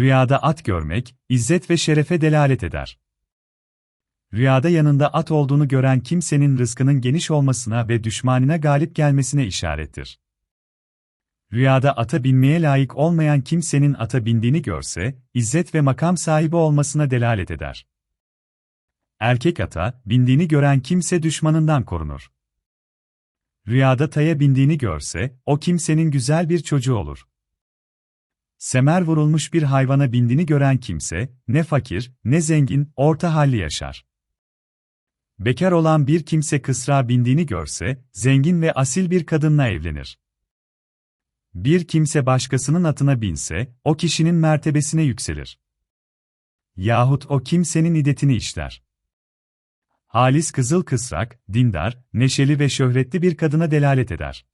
Rüyada at görmek, izzet ve şerefe delalet eder. Rüyada yanında at olduğunu gören kimsenin rızkının geniş olmasına ve düşmanına galip gelmesine işarettir. Rüyada ata binmeye layık olmayan kimsenin ata bindiğini görse, izzet ve makam sahibi olmasına delalet eder. Erkek ata, bindiğini gören kimse düşmanından korunur. Rüyada taya bindiğini görse, o kimsenin güzel bir çocuğu olur. Semer vurulmuş bir hayvana bindiğini gören kimse, ne fakir, ne zengin, orta halli yaşar. Bekar olan bir kimse kısra bindiğini görse, zengin ve asil bir kadınla evlenir. Bir kimse başkasının atına binse, o kişinin mertebesine yükselir. Yahut o kimsenin idetini işler. Halis kızıl kısrak, dindar, neşeli ve şöhretli bir kadına delalet eder.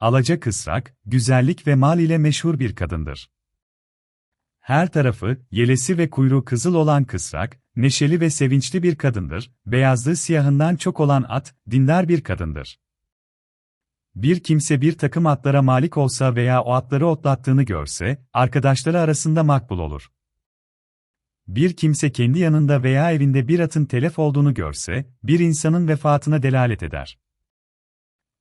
Alaca kısrak, güzellik ve mal ile meşhur bir kadındır. Her tarafı, yelesi ve kuyruğu kızıl olan kısrak, neşeli ve sevinçli bir kadındır, beyazlığı siyahından çok olan at, dindar bir kadındır. Bir kimse bir takım atlara malik olsa veya o atları otlattığını görse, arkadaşları arasında makbul olur. Bir kimse kendi yanında veya evinde bir atın telef olduğunu görse, bir insanın vefatına delalet eder.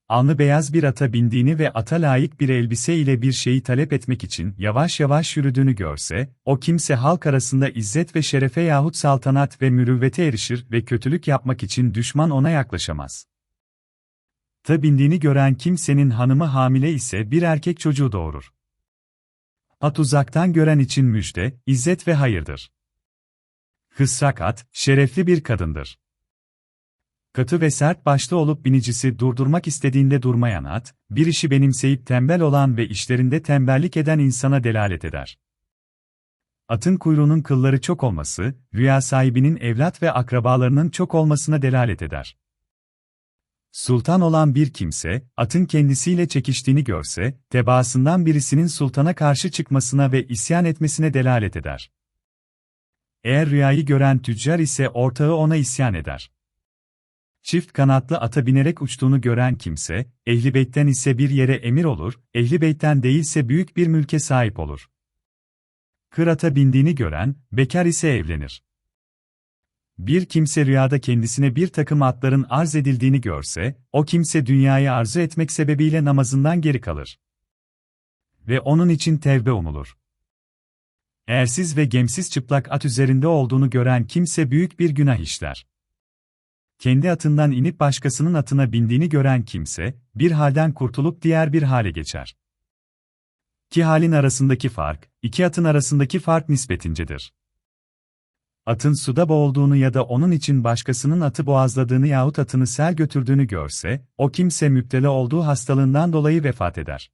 Alnı beyaz bir ata bindiğini ve ata layık bir elbise ile bir şeyi talep etmek için yavaş yavaş yürüdüğünü görse, o kimse halk arasında izzet ve şerefe yahut saltanat ve mürüvvete erişir ve kötülük yapmak için düşman ona yaklaşamaz. Ta bindiğini gören kimsenin hanımı hamile ise bir erkek çocuğu doğurur. At uzaktan gören için müjde, izzet ve hayırdır. Hısrak at, şerefli bir kadındır. Katı ve sert başlı olup binicisi durdurmak istediğinde durmayan at, bir işi benimseyip tembel olan ve işlerinde tembellik eden insana delalet eder. Atın kuyruğunun kılları çok olması, rüya sahibinin evlat ve akrabalarının çok olmasına delalet eder. Sultan olan bir kimse, atın kendisiyle çekiştiğini görse, tebaasından birisinin sultana karşı çıkmasına ve isyan etmesine delalet eder. Eğer rüyayı gören tüccar ise ortağı ona isyan eder. Çift kanatlı ata binerek uçtuğunu gören kimse, ehli beytten ise bir yere emir olur, ehli beytten değilse büyük bir mülke sahip olur. Kır ata bindiğini gören, bekar ise evlenir. Bir kimse rüyada kendisine bir takım atların arz edildiğini görse, o kimse dünyayı arzu etmek sebebiyle namazından geri kalır. Ve onun için tevbe umulur. Ersiz ve gemsiz çıplak at üzerinde olduğunu gören kimse büyük bir günah işler. Kendi atından inip başkasının atına bindiğini gören kimse, bir halden kurtulup diğer bir hale geçer. İki halin arasındaki fark, iki atın arasındaki fark nispetincedir atın suda boğulduğunu ya da onun için başkasının atı boğazladığını yahut atını sel götürdüğünü görse, o kimse müptela olduğu hastalığından dolayı vefat eder.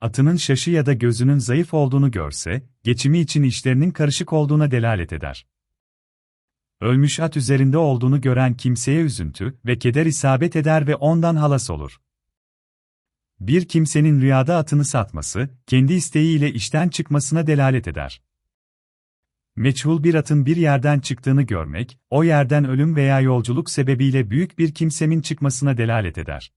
Atının şaşı ya da gözünün zayıf olduğunu görse, geçimi için işlerinin karışık olduğuna delalet eder. Ölmüş at üzerinde olduğunu gören kimseye üzüntü ve keder isabet eder ve ondan halas olur. Bir kimsenin rüyada atını satması, kendi isteğiyle işten çıkmasına delalet eder. Meçhul bir atın bir yerden çıktığını görmek, o yerden ölüm veya yolculuk sebebiyle büyük bir kimsenin çıkmasına delalet eder.